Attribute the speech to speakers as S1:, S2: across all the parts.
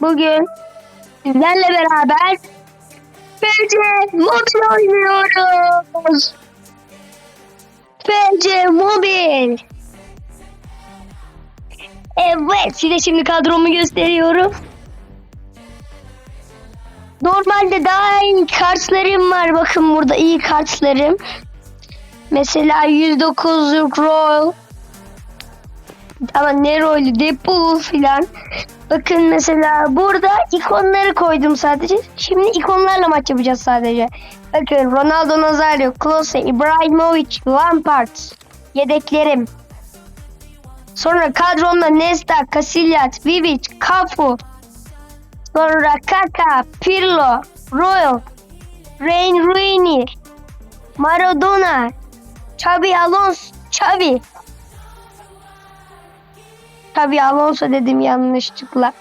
S1: Bugün sizlerle beraber FC Mobil oynuyoruz. FC Mobil. Evet size şimdi kadromu gösteriyorum. Normalde daha iyi kartlarım var. Bakın burada iyi kartlarım. Mesela 109 Royal. Ama ne rolü? Deadpool filan. Bakın mesela burada ikonları koydum sadece. Şimdi ikonlarla maç yapacağız sadece. Bakın Ronaldo Nazario, Klose, Ibrahimovic, Lampard. Yedeklerim. Sonra kadromda Nesta, Casillas, Vivic, Cafu. Sonra Kaka, Pirlo, Royal, Rain Rooney, Maradona, Xabi Alonso, Xavi. Xabi Alonso dedim yanlışlıkla.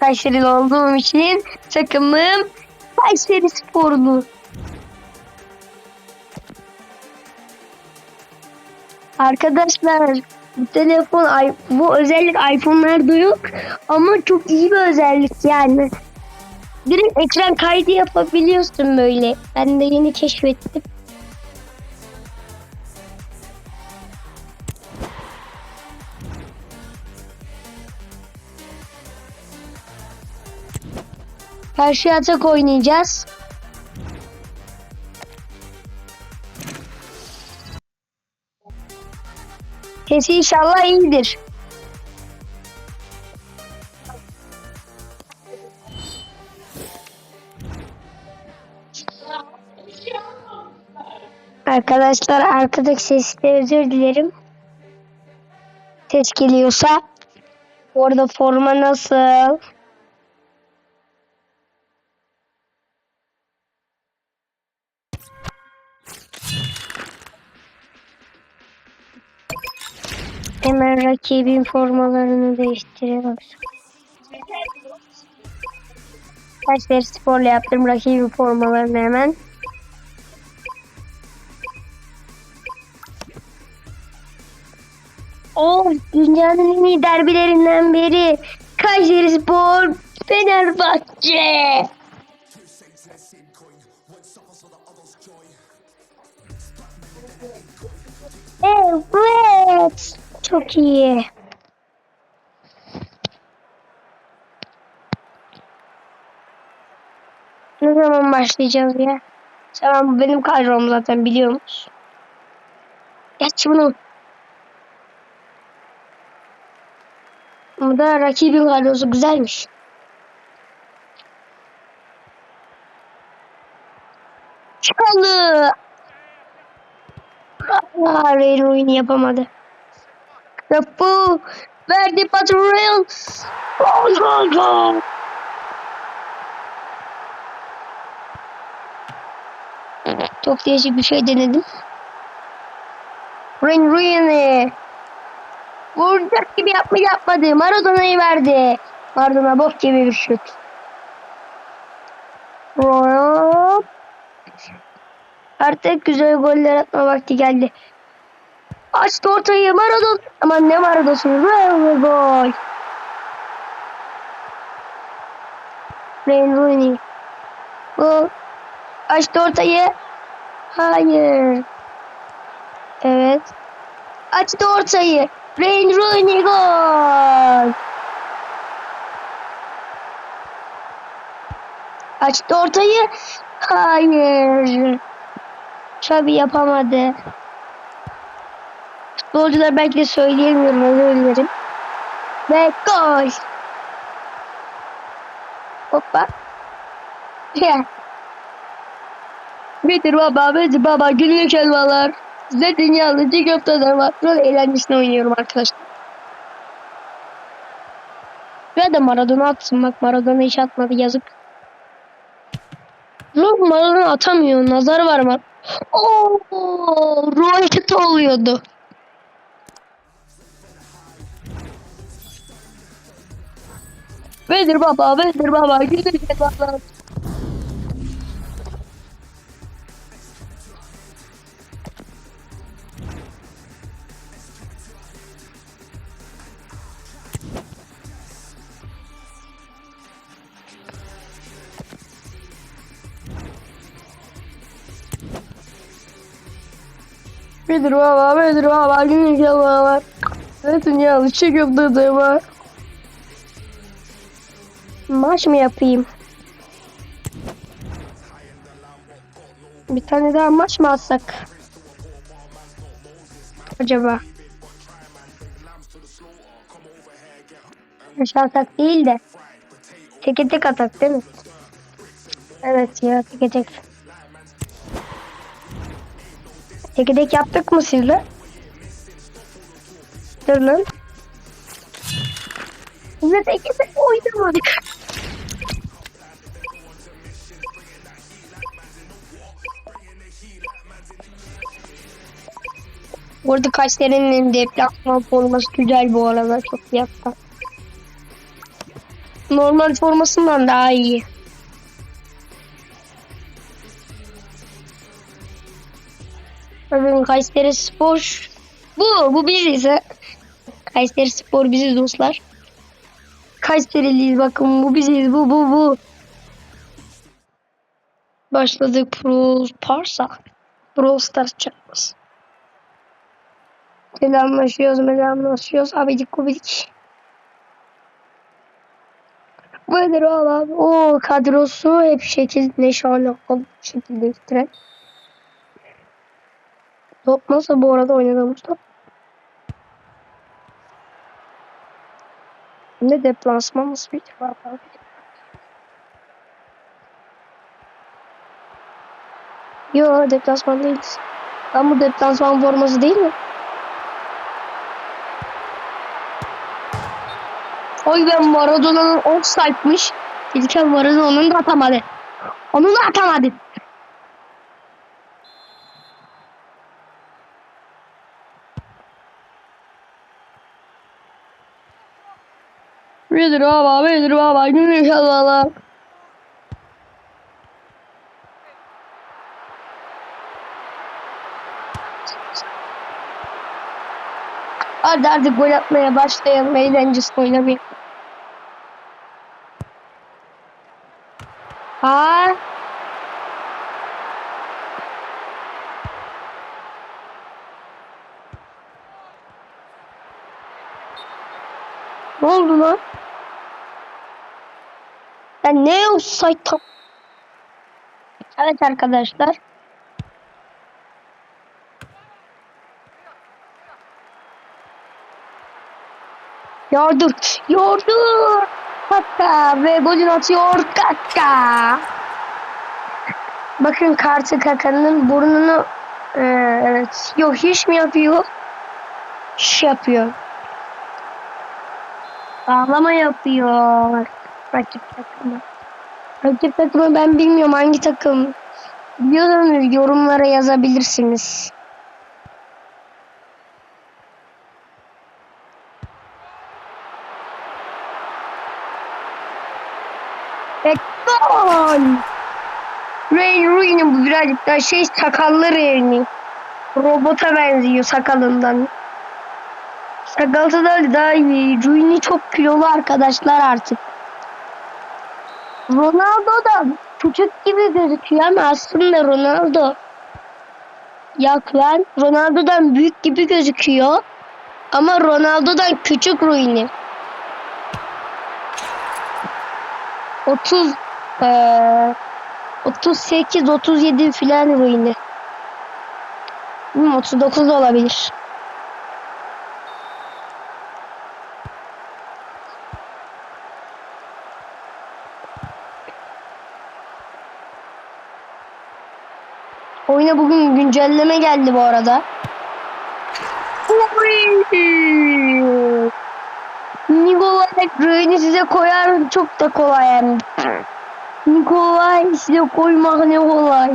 S1: Kayseri'li olduğum için takımım Kayseri Sporlu. Arkadaşlar bu telefon bu özellik iPhone'larda yok ama çok iyi bir özellik yani. Direkt ekran kaydı yapabiliyorsun böyle. Ben de yeni keşfettim. Karşı atak oynayacağız. Sesi inşallah iyidir. Arkadaşlar arkadaki seste özür dilerim. Ses geliyorsa. Orada forma nasıl? Hemen rakibin formalarını değiştirelim. Kayseri Spor'la yaptım rakibin formalarını hemen. O dünyanın en iyi derbilerinden biri. Kayseri Spor, Fenerbahçe. Evet. Çok iyi. Ne zaman başlayacağız ya? Tamam benim kadrom zaten biliyor musun? Geç bunu. Bu da rakibin kadrosu güzelmiş. Çalı. Rail oyunu yapamadı. Topu verdi Patrol. Gol gol gol. Çok değişik bir şey denedim. Rain Rooney. Vuracak gibi yapma yapmadı. Maradona'yı verdi. Maradona bok gibi bir şut. Hop. Artık güzel goller atma vakti geldi. Açtı ortayı Maradona. Aman ne Maradona'sı. Ve gol. Wayne Rooney. Gol. Açtı ortayı. Hayır. Evet. Açtı ortayı. Wayne Rooney gol. Açtı ortayı. Hayır. Xabi yapamadı. Futbolcular belki de söyleyemiyorum özür dilerim. Ve gol. Hoppa. Ya. Bitir baba, bitir baba, günlük elmalar. Size dünyalı çiğ köfteler var. Böyle eğlencesine oynuyorum arkadaşlar. Ve de Maradona atsın bak Maradona hiç atmadı yazık. Yok Maradona atamıyor. Nazar var mı? Oo, roket oluyordu. Bedir baba, Bedir baba, güzel baba. Bedir baba, Bedir baba, günlük baba. Zaten yanlış yaptığımı. Maç mı yapayım? Bir tane daha maç mı atsak? Acaba? Maç atak değil de. Teke tek atak değil mi? Evet ya teke tek. Teke tek yaptık mı sizle? Dur lan. Bizle teke tek oynamadık. Bu arada Kayseri'nin deplasman forması güzel bu arada çok fiyattan. Normal formasından daha iyi. Bakın Kayseri Spor. Bu, bu biziz. ha. Kayseri Spor biziz dostlar. Kayseriliyiz bakın bu biziz bu bu bu. Başladık Pro Parsa. Pro Stars çakması. Selamlaşıyoruz, selamlaşıyoruz. Abidik gubidik. Böyle abi. O kadrosu hep şekil neşanlı şekilde getiren. Top nasıl bu arada oynadığımız top? Ne deplasman nasıl bir var abi? Yo deplasman değiliz. Lan deplasman forması değil mi? Oy ben Maradona'nın offside'mış. İlken Maradona'nın da atamadı. Onu da atamadı. Bedir baba, Bedir baba, günlük valla. Hadi hadi gol atmaya başlayalım. Eğlencesi oynamaya. Ha? Ne oldu lan? Ya ne offside tam? Evet arkadaşlar. Yardır. Yardır. Kaka ve golün atıyor Kaka. Bakın kartı Kaka'nın burnunu ee, evet. Yok hiç mi yapıyor? Şiş yapıyor. Ağlama yapıyor. Rakip takımı. Rakip takımı ben bilmiyorum hangi takım. Biliyorsanız yorumlara yazabilirsiniz. Ve gol! Ray Rooney'nin bu birazcık daha şey sakallı Rooney. Robota benziyor sakalından. Sakalsı da daha iyi. Rooney çok kilolu arkadaşlar artık. Ronaldo da küçük gibi gözüküyor ama aslında Ronaldo. Yok lan Ronaldo'dan büyük gibi gözüküyor. Ama Ronaldo'dan küçük Rooney. 30 eee 38 37 filan Rooney. Hmm, 39 da olabilir. Oyuna bugün güncelleme geldi bu arada. Nikolay Röyn'i size koyar çok da kolay yani. Nikolay size koymak ne kolay.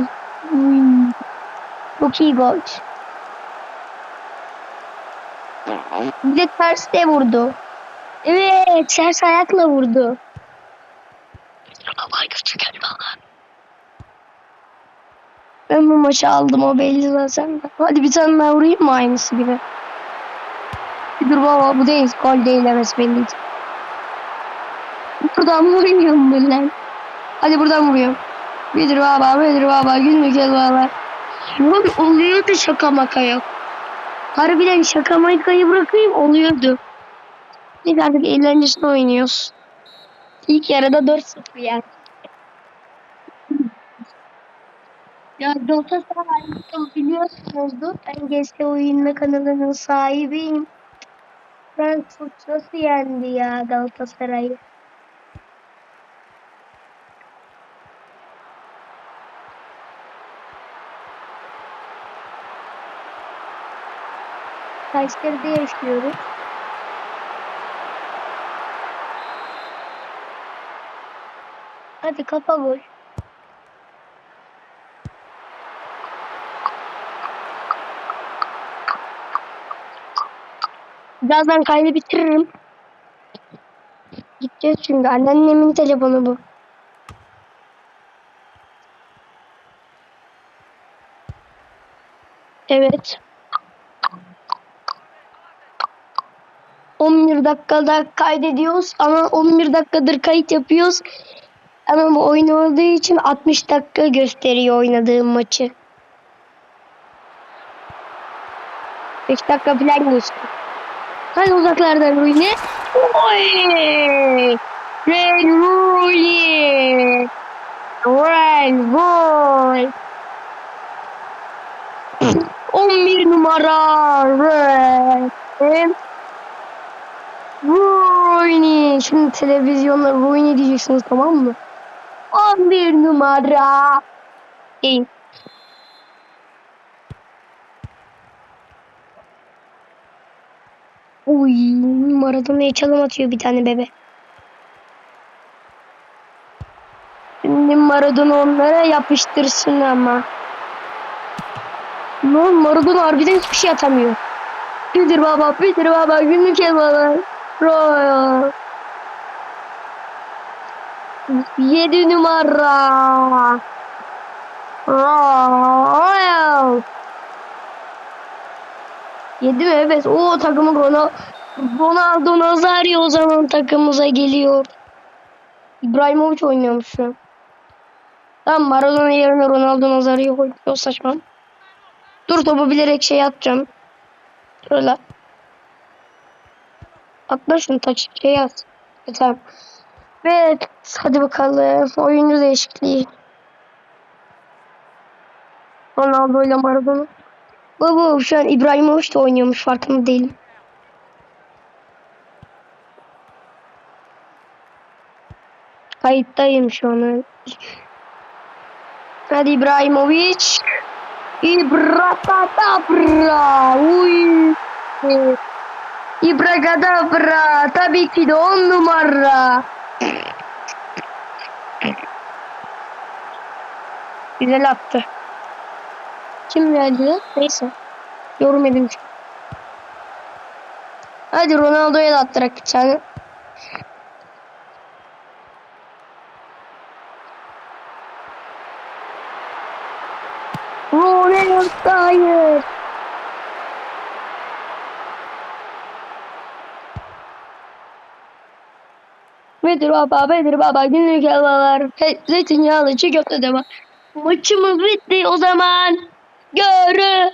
S1: Çok iyi gol. Bir de ters de vurdu. Evet ters ayakla vurdu. Nikolay geldi valla. Ben bu maçı aldım o belli zaten. Hadi bir tane daha vurayım mı aynısı gibi? Bir dur baba bu değil. Gol değil evet belli. Buradan vuruyorum lan. Hadi buradan vuruyorum. Bir dur baba bir dur baba günlük el baba. Lan oluyor da şaka maka yok. Harbiden şaka maykayı bırakayım oluyordu. Biz artık eğlencesine oynuyoruz. İlk yarıda 4-0 yani. Ya Galatasaray'ı biliyorsunuzdur. Ben GS Oyunma kanalının sahibiyim. Frankfurt nasıl yendi ya Galatasaray'ı? Kayseri'de yaşıyoruz. Hadi kafa gol. Birazdan kaydı bitiririm. Gideceğiz çünkü anneannemin telefonu bu. Evet. 11 dakikada kaydediyoruz ama 11 dakikadır kayıt yapıyoruz. Ama bu oyun olduğu için 60 dakika gösteriyor oynadığım maçı. 5 dakika falan geçti. Hadi uzaklardan Rooney. Oy! Ren Rooney! Ren Rooney! 11 numara Ren Rooney. Şimdi televizyonda Rooney diyeceksiniz tamam mı? 11 numara. İyi. Uy, Maradona'ya çalım atıyor bir tane bebe. Şimdi Maradona onlara yapıştırsın ama. Ne Maradona harbiden hiçbir şey atamıyor. Bitir baba, bitir baba, günlük el baba. Royal. 7 numara. Royal. 7 mi? Evet. O takımı Ronaldo, Ronaldo Nazario o zaman takımımıza geliyor. İbrahimovic oynuyormuş şu an. Tamam Maradona yerine Ronaldo Nazario koyuyor saçma. Dur topu bilerek şey atacağım. Şöyle. Atla şunu taç şey yaz. E, tamam. Evet hadi bakalım. Oyuncu değişikliği. Ronaldo ile Maradona. Baba şu an İbrahimovic de oynuyormuş farkında değilim. Kayıttayım şu an. Hadi İbrahimovic. İbrakadabra. Uy. İbrakadabra. Tabii ki de on numara. Güzel attı. Kim verdi? Neyse. Yorum edin. Hadi Ronaldo'ya da attırak bir tane. Ronaldo hayır. Bedir baba, Bedir baba, günlük helvalar, zeytinyağlı çiğ köfte de var. Maçımız bitti o zaman. Görüşürüz.